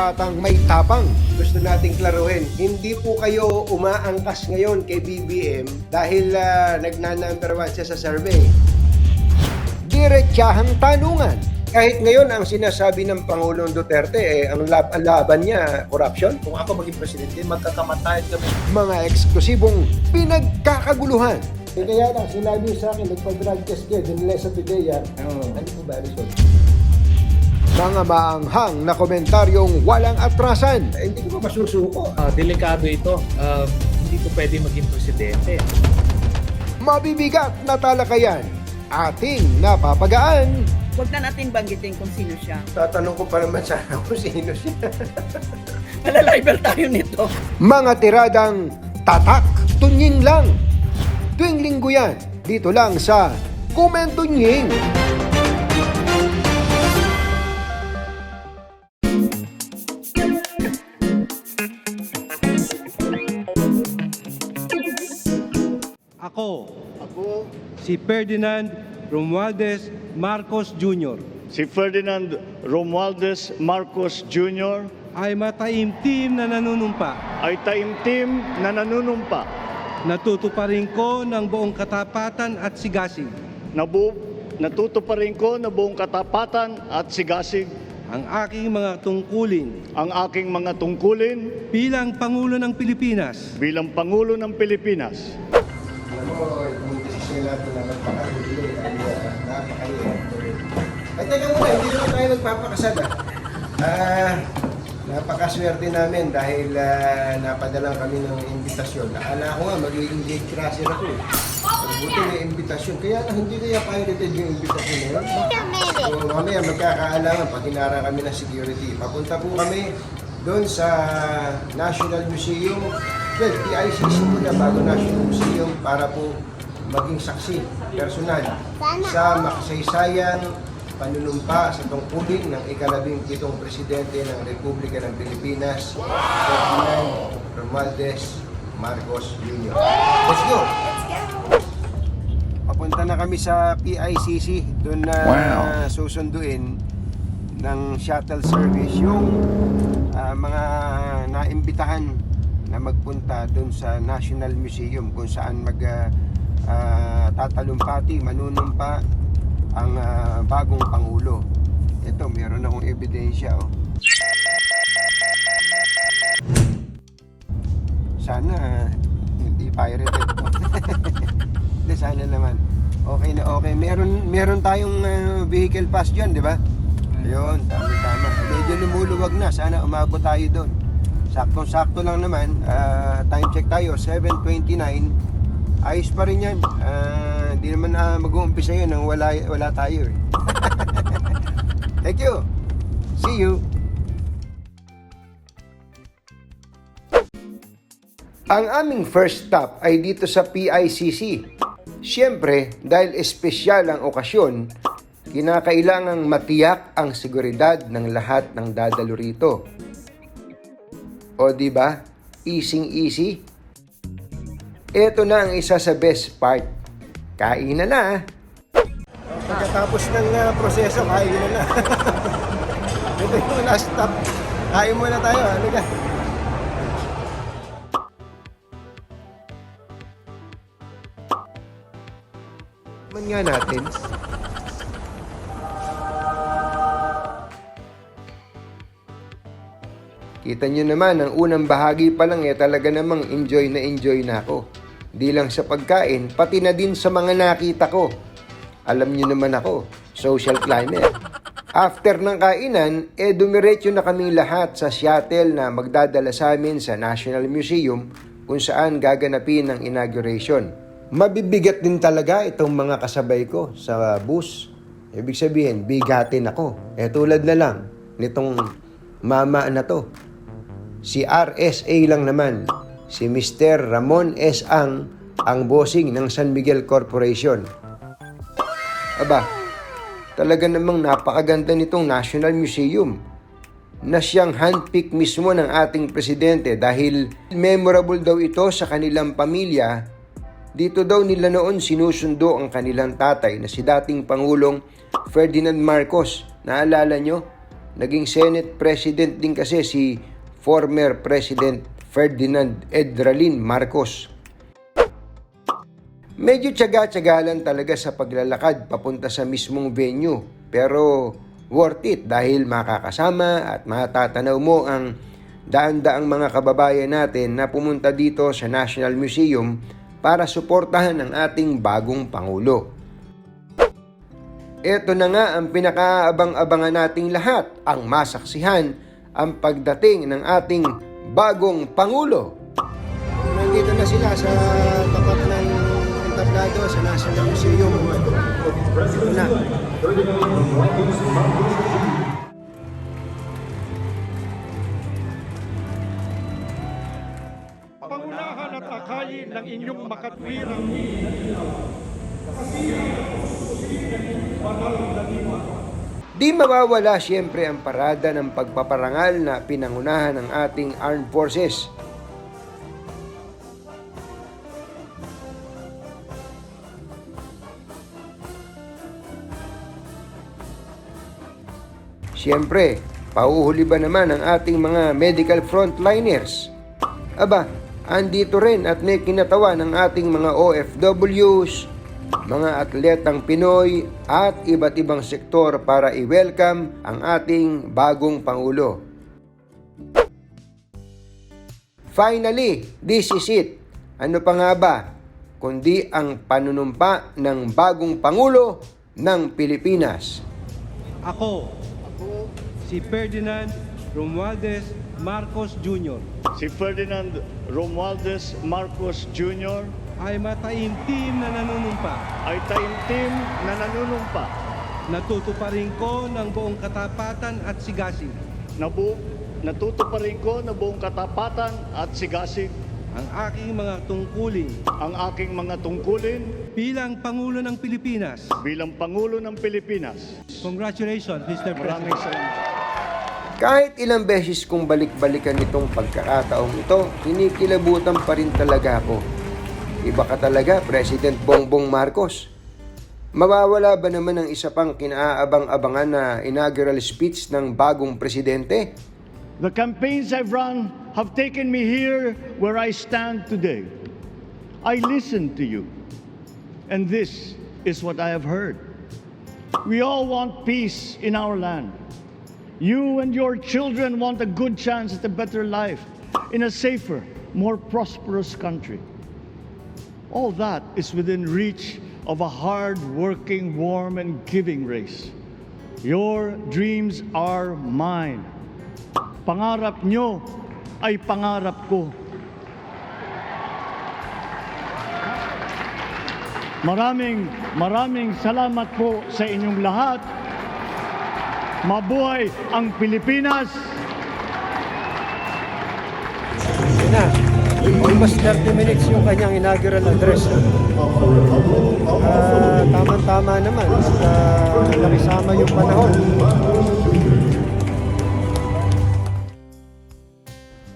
batang may tapang. Gusto nating klaruhin, hindi po kayo umaangkas ngayon kay BBM dahil ah, nagnanumber one siya sa survey. Diretsahang tanungan. Kahit ngayon ang sinasabi ng Pangulong Duterte, eh, ang, lab- ang laban niya, corruption, Kung ako maging presidente, magkakamatay kami. mga eksklusibong pinagkakaguluhan. Eh, kaya lang, sinabi sa akin, nagpa-drug test kayo, dinala sa PIDEA. Ano po ba, result? Mga maanghang na komentaryong walang atrasan. Eh, hindi ko ba masusuko? Ah, delikado ito. Ah, hindi ko pwede maging presidente. Mabibigat na talakayan. Ating napapagaan. Huwag na natin banggitin kung sino siya. Tatanong ko pa naman sana kung sino siya. Malaliber tayo nito. Mga tiradang tatak, tunying lang. Tuwing linggo yan, dito lang sa Kumentunying. Ako, si Ferdinand Romualdez Marcos Jr. Si Ferdinand Romualdez Marcos Jr. ay mataimtim na nanunumpa. ay taimtim na nanunumpa Natutuparin ko ng buong katapatan at sigasig Nabu natutuparin ko na buong katapatan at sigasig ang aking mga tungkulin ang aking mga tungkulin bilang Pangulo ng Pilipinas bilang Pangulo ng Pilipinas. Ay, teka muna, hindi naman tayo nagpapakasal ah. Ah, napakaswerte namin dahil ah, napadalang kami ng imbitasyon. Akala ko nga, magiging gate crasher ako eh. Buti may imbitasyon. Kaya lang, hindi kaya pirated yung imbitasyon na yun. So, mamaya magkakaalaman pag kami ng security. Papunta po kami doon sa National Museum. Well, PICC muna bago National Museum para po maging saksi personal sa makasaysayang panunumpa sa tungkulin ng ikalabing pitong presidente ng Republika ng Pilipinas, Ferdinand Romualdez Marcos Jr. Let's go! Papunta na kami sa PICC, doon na susunduin ng shuttle service yung ah, mga naimbitahan na magpunta doon sa National Museum kung saan mag ah, ah, tatalumpati, manunumpa ang ah, bagong pangulo. Ito, meron akong ebidensya oh. Sana ah, hindi pirated to. Hindi, sana naman. Okay na okay. Meron meron tayong ah, vehicle pass diyan, di ba? Ayun, tama tama. Medyo lumuluwag na. Sana umabot tayo doon. Saktong-sakto lang naman. Ah, time check tayo, 7.29. Ayos pa rin yan. Ah, Hindi naman na mag-uumpisa yun nang wala, wala tayo eh. Thank you. See you. Ang aming first stop ay dito sa PICC. Siyempre, dahil espesyal ang okasyon, kinakailangang matiyak ang seguridad ng lahat ng dadalo rito. O di ba? Easing easy. Ito na ang isa sa best part. Kain na na. Pagkatapos ng uh, proseso, kain na na. Ito yung last stop. Kain muna tayo. Ano ka? Man nga natin. Kita nyo naman, ang unang bahagi pa lang eh talaga namang enjoy na enjoy na ako. Di lang sa pagkain, pati na din sa mga nakita ko. Alam nyo naman ako, social climber. After ng kainan, eh dumiretso na kaming lahat sa shuttle na magdadala sa amin sa National Museum kung saan gaganapin ang inauguration. Mabibigat din talaga itong mga kasabay ko sa bus. Ibig sabihin, bigatin ako. Eh tulad na lang nitong mama na to. Si RSA lang naman. Si Mr. Ramon S. Ang, ang bossing ng San Miguel Corporation. Aba, talaga namang napakaganda nitong National Museum na siyang handpick mismo ng ating presidente dahil memorable daw ito sa kanilang pamilya. Dito daw nila noon sinusundo ang kanilang tatay na si dating Pangulong Ferdinand Marcos. Naalala nyo? naging Senate President din kasi si former President Ferdinand Edralin Marcos. Medyo tiyaga-tiyaga lang talaga sa paglalakad papunta sa mismong venue. Pero worth it dahil makakasama at matatanaw mo ang daan-daang mga kababayan natin na pumunta dito sa National Museum para suportahan ang ating bagong Pangulo. Ito na nga ang pinakaabang-abangan nating lahat, ang masaksihan ang pagdating ng ating bagong Pangulo. Nandito na sila sa tapat ng entablado sa National Museum. Na. pangunahan at akayin ng inyong makatwirang Di mawawala siyempre ang parada ng pagpaparangal na pinangunahan ng ating armed forces. Siyempre, pauhuli ba naman ang ating mga medical frontliners? Aba, andito rin at may kinatawa ng ating mga OFWs, mga atletang Pinoy at iba't ibang sektor para i-welcome ang ating bagong Pangulo. Finally, this is it. Ano pa nga ba? Kundi ang panunumpa ng bagong Pangulo ng Pilipinas. Ako, si Ferdinand Romualdez Marcos Jr. si Ferdinand Romualdez Marcos Jr. ay mataimtim na nanunumpa. ay taimtim na nanunumpa Natutuparin ko ng buong katapatan at sigasig na bu natutuparin ko na buong katapatan at sigasig ang aking mga tungkulin ang aking mga tungkulin bilang Pangulo ng Pilipinas. bilang Pangulo ng Pilipinas. Congratulations, Mr. Maraming President. salamat. Kahit ilang beses kong balik-balikan itong pagkakataong ito, kinikilabutan pa rin talaga ako. Iba ka talaga, President Bongbong Marcos. Mawawala ba naman ang isa pang kinaabang-abangan na inaugural speech ng bagong presidente? The campaigns I've run have taken me here where I stand today. I listened to you, and this is what I have heard. We all want peace in our land. You and your children want a good chance at a better life in a safer, more prosperous country. All that is within reach of a hard-working, warm, and giving race. Your dreams are mine. Pangarap nyo ay pangarap ko. Maraming maraming salamat po sa inyong lahat. Mabuhay ang Pilipinas! Almost 30 minutes yung kanyang inaugural address. Ah, tama-tama naman sa nakisama yung panahon.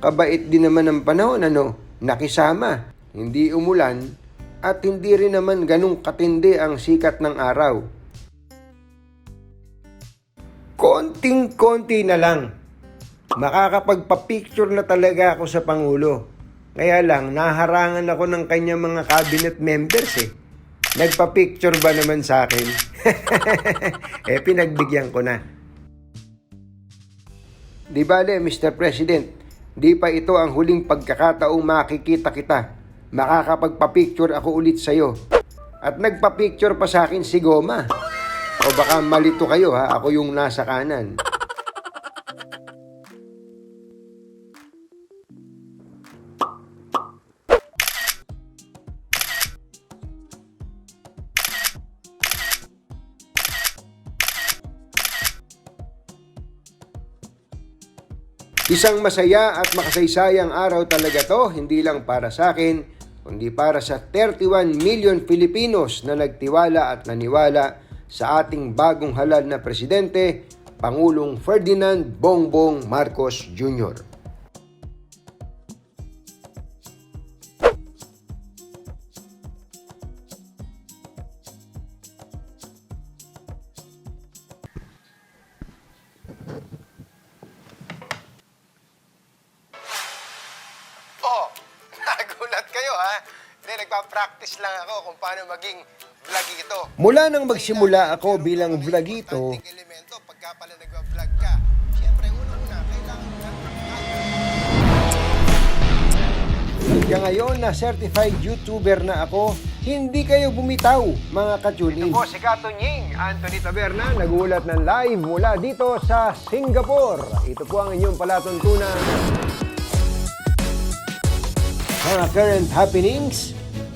Kabait din naman ang panahon, ano? Nakisama, hindi umulan, at hindi rin naman ganong katindi ang sikat ng araw. Konting-konti na lang. Makakapagpa-picture na talaga ako sa Pangulo. Kaya lang, naharangan ako ng kanyang mga cabinet members eh. Nagpa-picture ba naman sa akin? eh, pinagbigyan ko na. Di bale, Mr. President, di pa ito ang huling pagkakataong makikita kita. Makakapagpa-picture ako ulit sa'yo. At nagpa-picture pa sa akin si Goma. O baka malito kayo ha, ako yung nasa kanan. Isang masaya at makasaysayang araw talaga to, hindi lang para sa akin, kundi para sa 31 million Filipinos na nagtiwala at naniwala sa ating bagong halal na presidente, Pangulong Ferdinand Bongbong Marcos Jr. Hindi, nagpa-practice lang ako kung paano maging vlogito. Mula nang magsimula ako bilang vlogito, elemento, pagka pala nagwa-vlog ka, syempre, unang-una, kailangan ka Hanggang ngayon na certified YouTuber na ako, hindi kayo bumitaw, mga kachulin. Ito po si Kato Nying, Anthony Taberna, nagulat ng live mula dito sa Singapore. Ito po ang inyong palatuntunan mga current happenings,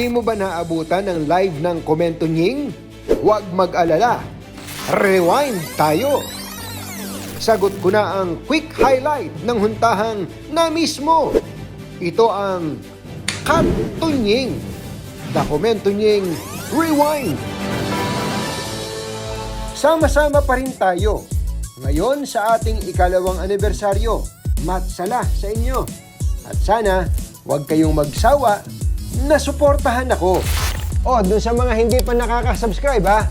Di mo ba naabutan ang live ng Komentunying? Huwag mag-alala. Rewind tayo. Sagot ko na ang quick highlight ng huntahang na mismo. Ito ang Kantunying. The Komentunying Rewind. Sama-sama pa rin tayo. Ngayon sa ating ikalawang anibersaryo. Matsala sa inyo. At sana, huwag kayong magsawa na suportahan ako. O, dun sa mga hindi pa nakaka-subscribe ha,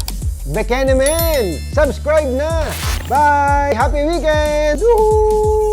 Bekenemen! Subscribe na! Bye! Happy weekend! Woohoo!